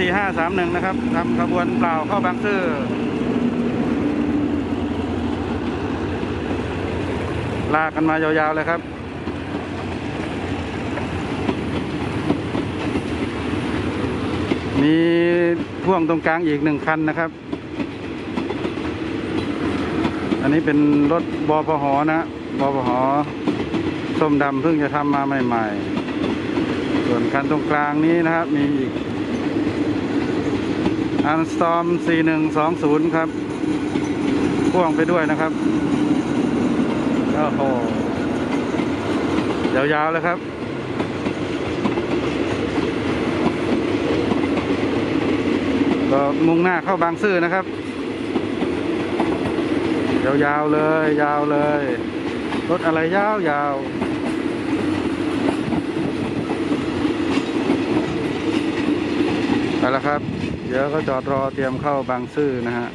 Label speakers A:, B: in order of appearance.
A: 4531 นะครับทำขบวนเปล่าเข้าบางซื่อลากกันมายาวๆเลยครับมีพ่วงตรงกลางอีกหนึ่งคันนะครับ อันนี้เป็นรถบพหนะบพหส้มดำเพิ่งจะทำมาใหม่ ๆ ส่วนคันตรงกลางนี้นะครับ มีอีก อันสตอม 4120 ครับพ่วงไปด้วยนะครับโอ้โหยาวๆเลยครับก็มุ่งหน้าเข้าบางซื่อนะครับ ยาวๆเลย ยาวเลย รถอะไรยาวยาวไปแล้วครับ เดี๋ยวก็จอดรอเตรียมเข้าบางซื่อนะฮะ